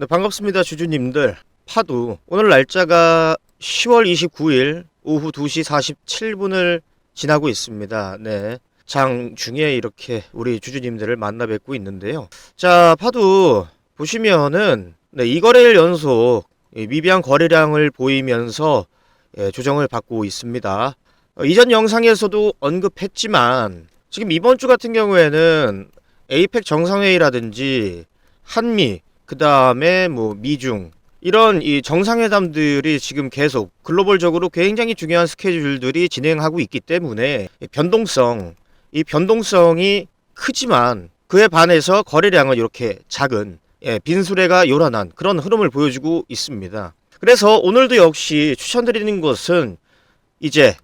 네, 반갑습니다, 주주님들. 파도. 오늘 날짜가 10월 29일 오후 2시 47분을 지나고 있습니다. 네. 장 중에 이렇게 우리 주주님들을 만나 뵙고 있는데요. 자, 파도 보시면은 네, 이 거래일 연속 이 미비한 거래량을 보이면서 예, 조정을 받고 있습니다. 어, 이전 영상에서도 언급했지만 지금 이번 주 같은 경우에는 에이펙 정상회의라든지 한미 그 다음에 뭐 미중 이런 이 정상회담들이 지금 계속 글로벌적으로 굉장히 중요한 스케줄들이 진행하고 있기 때문에 이 변동성 이 변동성이 크지만 그에 반해서 거래량은 이렇게 작은 예, 빈수레가 요란한 그런 흐름을 보여주고 있습니다. 그래서 오늘도 역시 추천드리는 것은 이제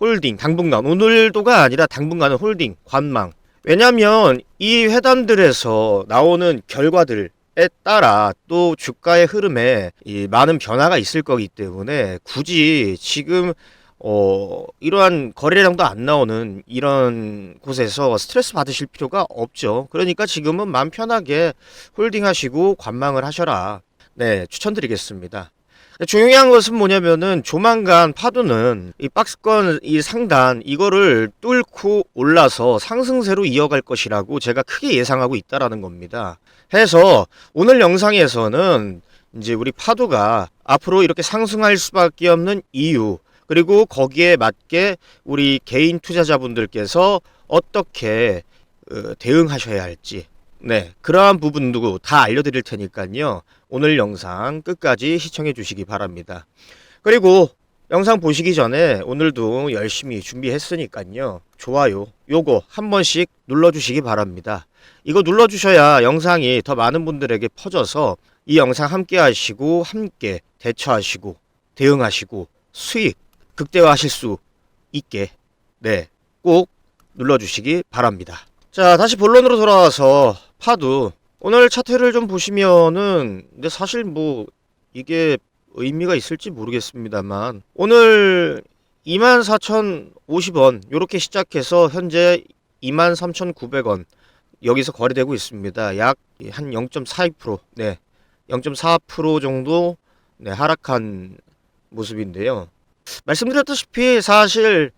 홀딩 당분간 오늘도가 아니라 당분간은 홀딩 관망 왜냐하면 이 회담들에서 나오는 결과들 에 따라 또 주가의 흐름에 이 많은 변화가 있을 거기 때문에 굳이 지금 어 이러한 거래량도 안 나오는 이런 곳에서 스트레스 받으실 필요가 없죠. 그러니까 지금은 마음 편하게 홀딩 하시고 관망을 하셔라. 네, 추천드리겠습니다. 중요한 것은 뭐냐면은 조만간 파도는 이 박스권 이 상단 이거를 뚫고 올라서 상승세로 이어갈 것이라고 제가 크게 예상하고 있다라는 겁니다. 해서 오늘 영상에서는 이제 우리 파도가 앞으로 이렇게 상승할 수밖에 없는 이유 그리고 거기에 맞게 우리 개인 투자자분들께서 어떻게 어, 대응하셔야 할지 네 그러한 부분도 다 알려드릴 테니까요. 오늘 영상 끝까지 시청해 주시기 바랍니다. 그리고 영상 보시기 전에 오늘도 열심히 준비했으니까요. 좋아요 요거 한 번씩 눌러주시기 바랍니다. 이거 눌러주셔야 영상이 더 많은 분들에게 퍼져서 이 영상 함께 하시고 함께 대처하시고 대응하시고 수익 극대화하실 수 있게 네 꼭 눌러주시기 바랍니다. 자 다시 본론으로 돌아와서 파도 오늘 차트를 좀 보시면은 근데 사실 뭐 이게 의미가 있을지 모르겠습니다만 오늘 24,050원 요렇게 시작해서 현재 23,900원 여기서 거래되고 있습니다. 약 한 0.42% 네. 0.4% 정도 네, 하락한 모습인데요. 말씀드렸다시피 사실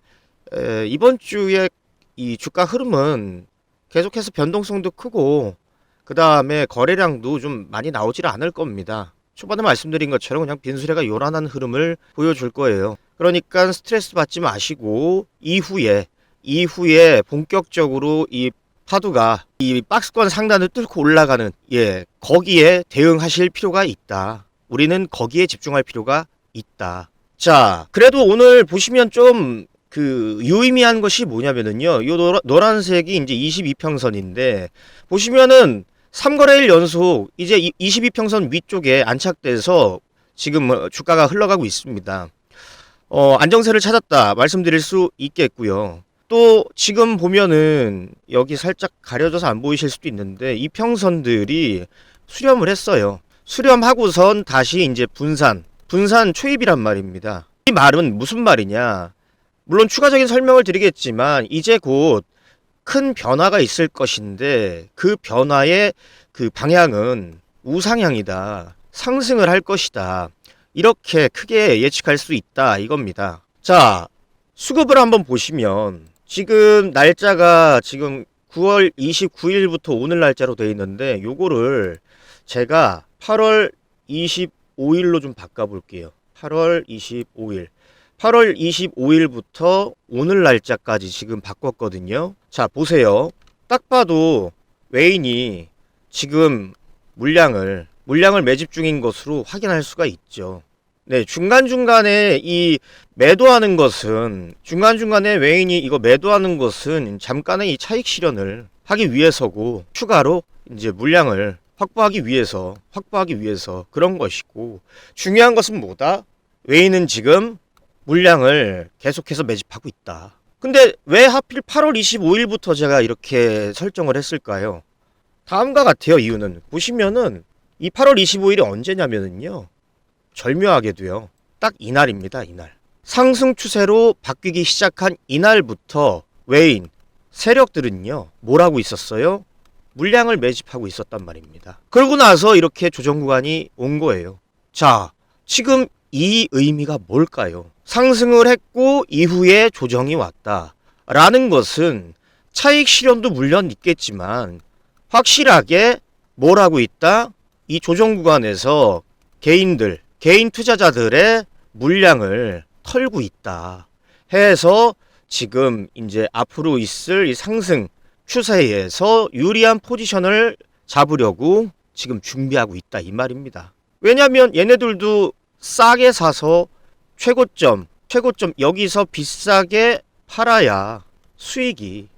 에, 이번 주에 이 주가 흐름은 계속해서 변동성도 크고 그 다음에 거래량도 좀 많이 나오질 않을 겁니다. 초반에 말씀드린 것처럼 그냥 빈수레가 요란한 흐름을 보여줄 거예요. 그러니까 스트레스 받지 마시고 이후에 이후에 본격적으로 이 파도가 이 박스권 상단을 뚫고 올라가는 예 거기에 대응하실 필요가 있다. 우리는 거기에 집중할 필요가 있다. 자, 그래도 오늘 보시면 좀 그 유의미한 것이 뭐냐면은요. 요 노라, 노란 색이 이제 22평선인데 보시면은 3거래일 연속 이제 22평선 위쪽에 안착돼서 지금 어, 주가가 흘러가고 있습니다. 어, 안정세를 찾았다 말씀드릴 수 있겠고요. 또 지금 보면은 여기 살짝 가려져서 안 보이실 수도 있는데 이 평선들이 수렴을 했어요. 수렴하고선 다시 이제 분산, 분산 초입이란 말입니다. 이 말은 무슨 말이냐? 물론 추가적인 설명을 드리겠지만 이제 곧 큰 변화가 있을 것인데 그 변화의 그 방향은 우상향이다. 상승을 할 것이다. 이렇게 크게 예측할 수 있다 이겁니다. 자, 수급을 한번 보시면 지금 날짜가 지금 9월 29일부터 오늘 날짜로 되어 있는데 요거를 제가 8월 25일로 좀 바꿔 볼게요. 8월 25일. 8월 25일부터 오늘 날짜까지 지금 바꿨거든요. 자, 보세요. 딱 봐도 웨인이 지금 물량을 물량을 매집 중인 것으로 확인할 수가 있죠. 네, 중간중간에 이 매도하는 것은 중간중간에 웨인이 이거 매도하는 것은 잠깐의 이 차익 실현을 하기 위해서고 추가로 이제 물량을 확보하기 위해서 확보하기 위해서 그런 것이고 중요한 것은 뭐다? 웨인은 지금 물량을 계속해서 매집하고 있다. 근데 왜 하필 8월 25일부터 제가 이렇게 설정을 했을까요? 다음과 같아요, 이유는. 보시면은 이 8월 25일이 언제냐면은요. 절묘하게도요. 딱 이날입니다, 이날. 상승 추세로 바뀌기 시작한 이날부터 웨인 세력들은요. 뭘 하고 있었어요? 물량을 매집하고 있었단 말입니다. 그러고 나서 이렇게 조정 구간이 온 거예요. 자, 지금 이 의미가 뭘까요? 상승을 했고 이후에 조정이 왔다. 라는 것은 차익 실현도 물론 있겠지만 확실하게 뭘 하고 있다? 이 조정 구간에서 개인들, 개인 투자자들의 물량을 털고 있다. 해서 지금 이제 앞으로 있을 이 상승 추세에서 유리한 포지션을 잡으려고 지금 준비하고 있다 이 말입니다. 왜냐하면 얘네들도 싸게 사서 최고점, 최고점 여기서 비싸게 팔아야 수익이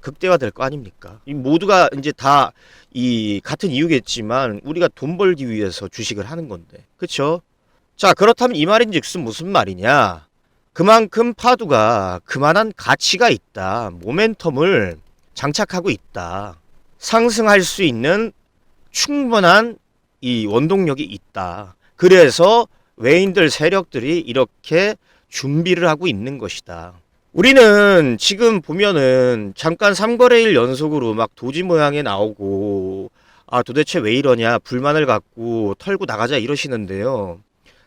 극대화될 거 아닙니까? 이 모두가 이제 다 이 같은 이유겠지만 우리가 돈 벌기 위해서 주식을 하는 건데, 그렇죠? 자 그렇다면 이 말인즉슨 무슨 말이냐? 그만큼 파두가 그만한 가치가 있다, 모멘텀을 장착하고 있다, 상승할 수 있는 충분한 이 원동력이 있다. 그래서 외인들 세력들이 이렇게 준비를 하고 있는 것이다. 우리는 지금 보면은 잠깐 3거래일 연속으로 막 도지 모양에 나오고 아 도대체 왜 이러냐 불만을 갖고 털고 나가자 이러시는데요.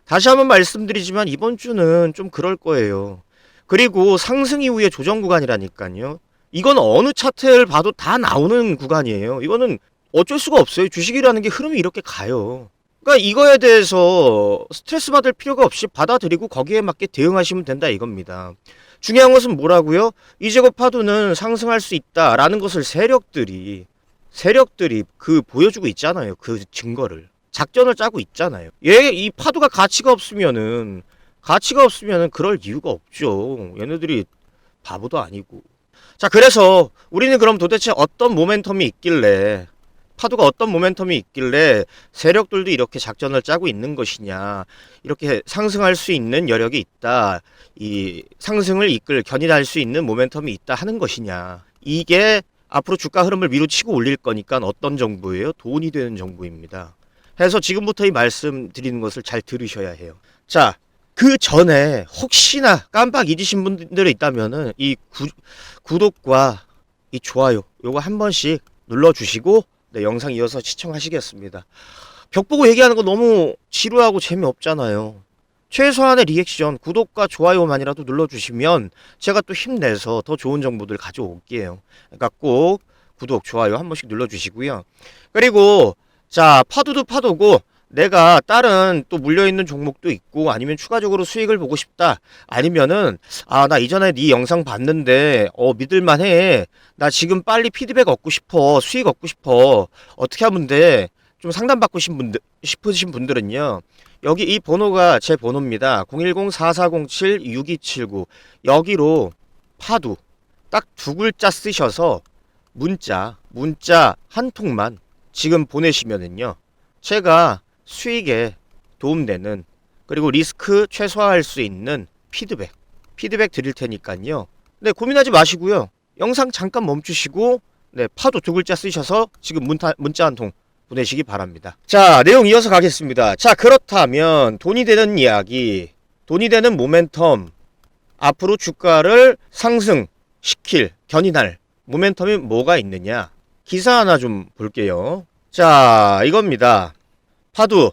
다시 한번 말씀드리지만 이번 주는 좀 그럴 거예요. 그리고 상승 이후에 조정 구간이라니까요. 이건 어느 차트를 봐도 다 나오는 구간이에요. 이거는 어쩔 수가 없어요. 주식이라는 게 흐름이 이렇게 가요. 그러니까 이거에 대해서 스트레스 받을 필요가 없이 받아들이고 거기에 맞게 대응하시면 된다 이겁니다. 중요한 것은 뭐라고요? 이제곱 파도는 상승할 수 있다라는 것을 세력들이 세력들이 그 보여주고 있잖아요. 그 증거를 작전을 짜고 있잖아요. 얘 이 파도가 가치가 없으면은 가치가 없으면은 그럴 이유가 없죠. 얘네들이 바보도 아니고. 자, 그래서 우리는 그럼 도대체 어떤 모멘텀이 있길래 파도가 어떤 모멘텀이 있길래 세력들도 이렇게 작전을 짜고 있는 것이냐. 이렇게 상승할 수 있는 여력이 있다. 이 상승을 이끌 견인할 수 있는 모멘텀이 있다 하는 것이냐. 이게 앞으로 주가 흐름을 밀어치고 올릴 거니까 어떤 정보예요? 돈이 되는 정보입니다. 해서 지금부터 이 말씀 드리는 것을 잘 들으셔야 해요. 자, 그 전에 혹시나 깜빡 잊으신 분들이 있다면은 이 구, 구독과 이 좋아요 요거 한 번씩 눌러주시고 네, 영상 이어서 시청하시겠습니다. 벽 보고 얘기하는 거 너무 지루하고 재미없잖아요. 최소한의 리액션, 구독과 좋아요만이라도 눌러주시면 제가 또 힘내서 더 좋은 정보들 가져올게요. 그러니까 꼭 구독, 좋아요 한 번씩 눌러주시고요. 그리고 자 파도도 파도고 내가 다른 또 물려있는 종목도 있고 아니면 추가적으로 수익을 보고 싶다. 아니면은 아 나 이전에 네 영상 봤는데 어 믿을만해. 나 지금 빨리 피드백 얻고 싶어. 수익 얻고 싶어. 어떻게 하면 돼? 좀 상담받고 싶은 분들 싶으신 분들은요. 여기 이 번호가 제 번호입니다. 010-4407-6279 여기로 파두 딱 두 글자 쓰셔서 문자 문자 한 통만 지금 보내시면은요. 제가 수익에 도움되는 그리고 리스크 최소화할 수 있는 피드백 피드백 드릴 테니까요. 네 고민하지 마시고요. 영상 잠깐 멈추시고 네 파도 두 글자 쓰셔서 지금 문타, 문자 한 통 보내시기 바랍니다. 자 내용 이어서 가겠습니다. 자 그렇다면 돈이 되는 이야기 돈이 되는 모멘텀 앞으로 주가를 상승시킬 견인할 모멘텀이 뭐가 있느냐? 기사 하나 좀 볼게요. 자 이겁니다 파두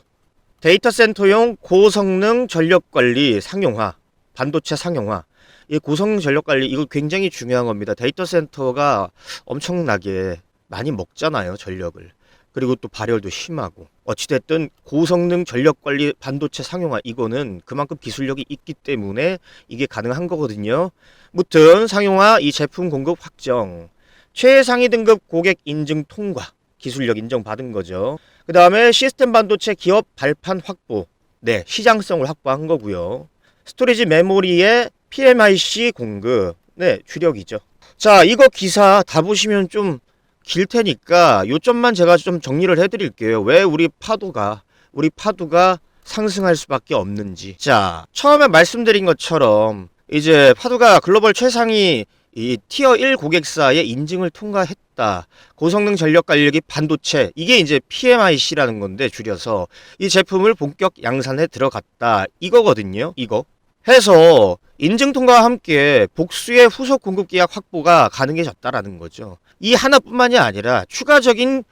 데이터 센터용 고성능 전력 관리 상용화 반도체 상용화. 이 고성능 전력 관리 이거 굉장히 중요한 겁니다. 데이터 센터가 엄청나게 많이 먹잖아요 전력을. 그리고 또 발열도 심하고. 어찌됐든 고성능 전력 관리 반도체 상용화 이거는 그만큼 기술력이 있기 때문에 이게 가능한 거거든요. 무튼 상용화 이 제품 공급 확정. 최상위 등급 고객 인증 통과 기술력 인정받은 거죠. 그 다음에 시스템 반도체 기업 발판 확보. 네, 시장성을 확보한 거고요. 스토리지 메모리의 PMIC 공급. 네, 주력이죠. 자, 이거 기사 다 보시면 좀 길 테니까 요점만 제가 좀 정리를 해드릴게요. 왜 우리 파도가, 우리 파도가 상승할 수밖에 없는지. 자, 처음에 말씀드린 것처럼 이제 파도가 글로벌 최상위 이 티어 1 고객사의 인증을 통과했 다. 고성능 전력 관리기 반도체 이게 이제 PMIC라는 건데 줄여서 이 제품을 본격 양산에 들어갔다. 이거거든요. 이거. 해서 인증 통과와 함께 복수의 후속 공급 계약 확보가 가능해졌다라는 거죠. 이 하나뿐만이 아니라 추가적인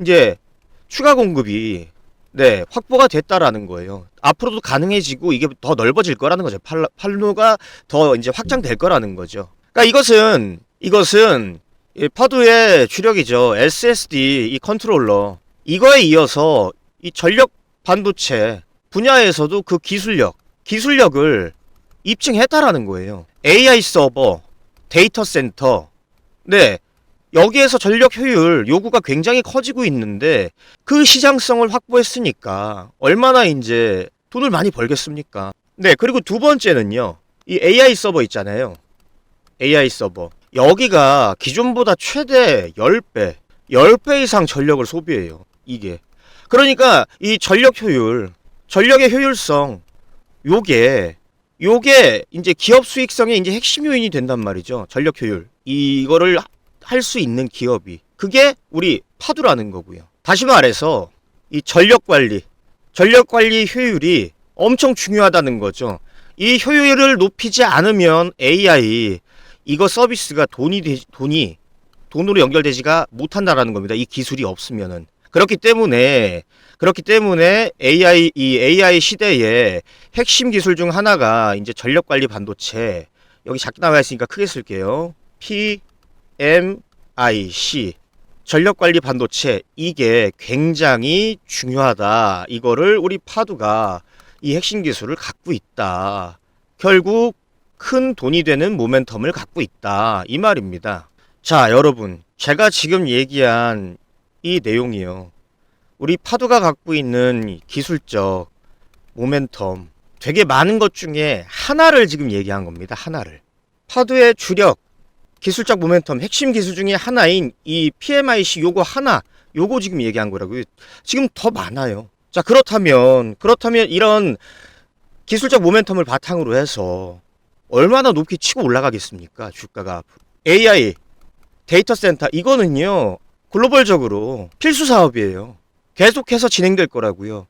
이제 추가 공급이 네 확보가 됐다라는 거예요. 앞으로도 가능해지고 이게 더 넓어질 거라는 거죠. 팔, 팔로가 더 이제 확장될 거라는 거죠. 그러니까 이것은 이것은 이 파도의 주력이죠. SSD 이 컨트롤러 이거에 이어서 이 전력 반도체 분야에서도 그 기술력 기술력을 입증했다라는 거예요. AI 서버, 데이터 센터. 네. 여기에서 전력 효율 요구가 굉장히 커지고 있는데 그 시장성을 확보했으니까 얼마나 이제 돈을 많이 벌겠습니까? 네. 그리고 두 번째는요. 이 AI 서버 있잖아요. AI 서버. 여기가 기존보다 최대 10배, 10배 이상 전력을 소비해요. 이게. 그러니까 이 전력 효율, 전력의 효율성 요게 요게 이제 기업 수익성의 이제 핵심 요인이 된단 말이죠. 전력 효율. 이거를 할 수 있는 기업이 그게 우리 파두라는 거고요. 다시 말해서 이 전력 관리, 전력 관리 효율이 엄청 중요하다는 거죠. 이 효율을 높이지 않으면 AI 이거 서비스가 돈이 되, 돈이 돈으로 연결되지가 못한다라는 겁니다. 이 기술이 없으면은 그렇기 때문에 그렇기 때문에 AI 이 AI 시대에 핵심 기술 중 하나가 이제 전력 관리 반도체 여기 작게 나와 있으니까 크게 쓸게요. PMIC 전력 관리 반도체 이게 굉장히 중요하다. 이거를 우리 파두가 이 핵심 기술을 갖고 있다. 결국 큰 돈이 되는 모멘텀을 갖고 있다. 이 말입니다. 자, 여러분. 제가 지금 얘기한 이 내용이요. 우리 파두가 갖고 있는 이 기술적 모멘텀 되게 많은 것 중에 하나를 지금 얘기한 겁니다. 하나를. 파두의 주력 기술적 모멘텀 핵심 기술 중에 하나인 이 PMIC 요거 하나 요거 지금 얘기한 거라고요. 지금 더 많아요. 자, 그렇다면 그렇다면 이런 기술적 모멘텀을 바탕으로 해서 얼마나 높게 치고 올라가겠습니까? 주가가 앞으로. AI 데이터 센터 이거는요. 글로벌적으로 필수 사업이에요. 계속해서 진행될 거라고요.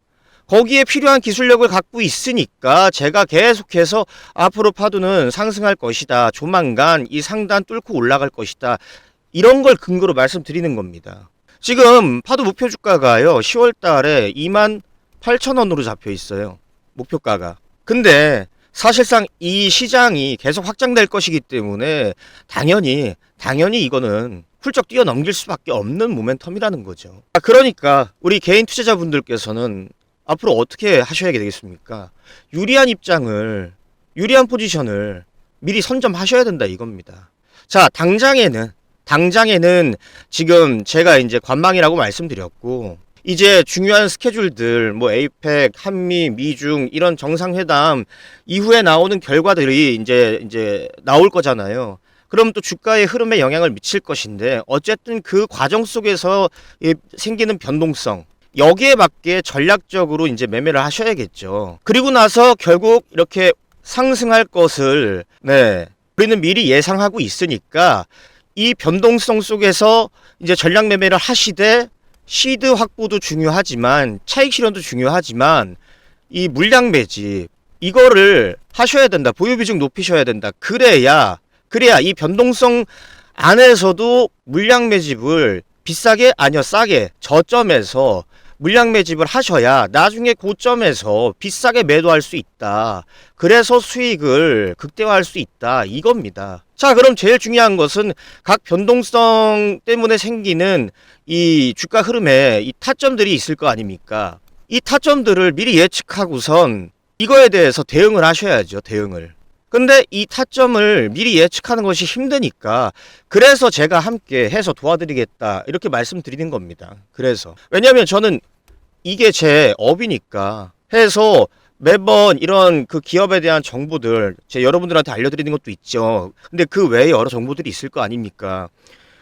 거기에 필요한 기술력을 갖고 있으니까 제가 계속해서 앞으로 파도는 상승할 것이다. 조만간 이 상단 뚫고 올라갈 것이다. 이런 걸 근거로 말씀드리는 겁니다. 지금 파도 목표 주가가요. 10월 달에 2만 8천 원으로 잡혀 있어요. 목표가가. 근데 사실상 이 시장이 계속 확장될 것이기 때문에 당연히 당연히 이거는 훌쩍 뛰어넘길 수밖에 없는 모멘텀이라는 거죠. 아, 그러니까 우리 개인 투자자분들께서는 앞으로 어떻게 하셔야 되겠습니까? 유리한 입장을 유리한 포지션을 미리 선점하셔야 된다 이겁니다. 자, 당장에는 당장에는 지금 제가 이제 관망이라고 말씀드렸고 이제 중요한 스케줄들 뭐 에이펙, 한미, 미중 이런 정상회담 이후에 나오는 결과들이 이제 이제 나올 거잖아요. 그럼 또 주가의 흐름에 영향을 미칠 것인데 어쨌든 그 과정 속에서 이 생기는 변동성 여기에 맞게 전략적으로 이제 매매를 하셔야겠죠. 그리고 나서 결국 이렇게 상승할 것을 네 우리는 미리 예상하고 있으니까 이 변동성 속에서 이제 전략 매매를 하시되 시드 확보도 중요하지만 차익 실현도 중요하지만 이 물량 매집 이거를 하셔야 된다. 보유 비중 높이셔야 된다. 그래야 그래야 이 변동성 안에서도 물량 매집을 비싸게 아니요 싸게 저점에서 물량 매집을 하셔야 나중에 고점에서 비싸게 매도할 수 있다. 그래서 수익을 극대화할 수 있다. 이겁니다. 자, 그럼 제일 중요한 것은 각 변동성 때문에 생기는 이 주가 흐름에 이 타점들이 있을 거 아닙니까? 이 타점들을 미리 예측하고선 이거에 대해서 대응을 하셔야죠. 대응을. 근데 이 타점을 미리 예측하는 것이 힘드니까 그래서 제가 함께 해서 도와드리겠다 이렇게 말씀드리는 겁니다. 그래서 왜냐하면 저는 이게 제 업이니까 해서 매번 이런 그 기업에 대한 정보들 제 여러분들한테 알려드리는 것도 있죠. 근데 그 외에 여러 정보들이 있을 거 아닙니까?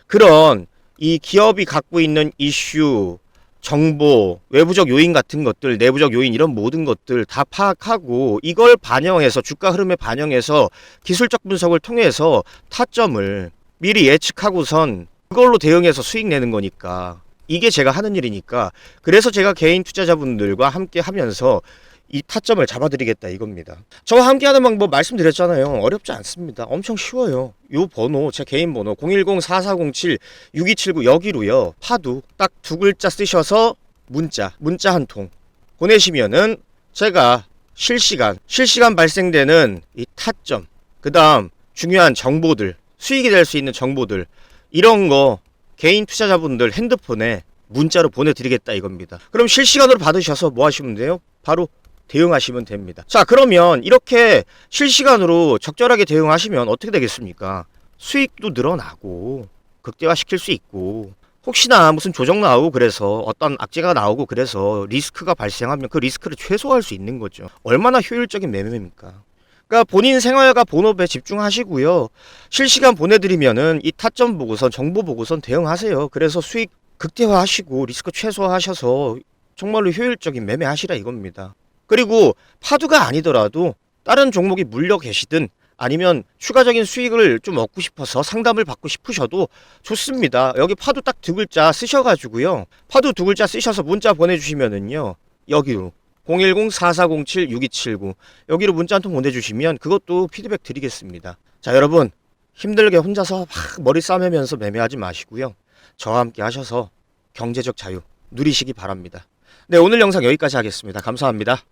그런 이 기업이 갖고 있는 이슈, 정보, 외부적 요인 같은 것들, 내부적 요인 이런 모든 것들 다 파악하고 이걸 반영해서 주가 흐름에 반영해서 기술적 분석을 통해서 타점을 미리 예측하고선 그걸로 대응해서 수익 내는 거니까 이게 제가 하는 일이니까 그래서 제가 개인 투자자분들과 함께 하면서 이 타점을 잡아드리겠다 이겁니다. 저와 함께하는 방법 말씀드렸잖아요. 어렵지 않습니다. 엄청 쉬워요. 요 번호 제 개인 번호 010-4407-6279 여기로요. 파도 딱두 글자 쓰셔서 문자 문자 한 통 보내시면은 제가 실시간 실시간 발생되는 이 타점 그 다음 중요한 정보들 수익이 될 수 있는 정보들 이런 거 개인 투자자분들 핸드폰에 문자로 보내드리겠다 이겁니다. 그럼 실시간으로 받으셔서 뭐 하시면 돼요? 바로 대응하시면 됩니다. 자, 그러면 이렇게 실시간으로 적절하게 대응하시면 어떻게 되겠습니까? 수익도 늘어나고 극대화시킬 수 있고 혹시나 무슨 조정 나오고 그래서 어떤 악재가 나오고 그래서 리스크가 발생하면 그 리스크를 최소화할 수 있는 거죠. 얼마나 효율적인 매매입니까? 그러니까 본인 생활과 본업에 집중하시고요. 실시간 보내드리면은 이 타점 보고선 정보 보고선 대응하세요. 그래서 수익 극대화하시고 리스크 최소화하셔서 정말로 효율적인 매매하시라 이겁니다. 그리고 파두가 아니더라도 다른 종목이 물려 계시든 아니면 추가적인 수익을 좀 얻고 싶어서 상담을 받고 싶으셔도 좋습니다. 여기 파두 딱두 글자 쓰셔가지고요. 파두 두 글자 쓰셔서 문자 보내주시면은요. 여기로 010-4407-6279 여기로 문자 한 통 보내주시면 그것도 피드백 드리겠습니다. 자 여러분 힘들게 혼자서 막 머리 싸매면서 매매하지 마시고요. 저와 함께 하셔서 경제적 자유 누리시기 바랍니다. 네 오늘 영상 여기까지 하겠습니다. 감사합니다.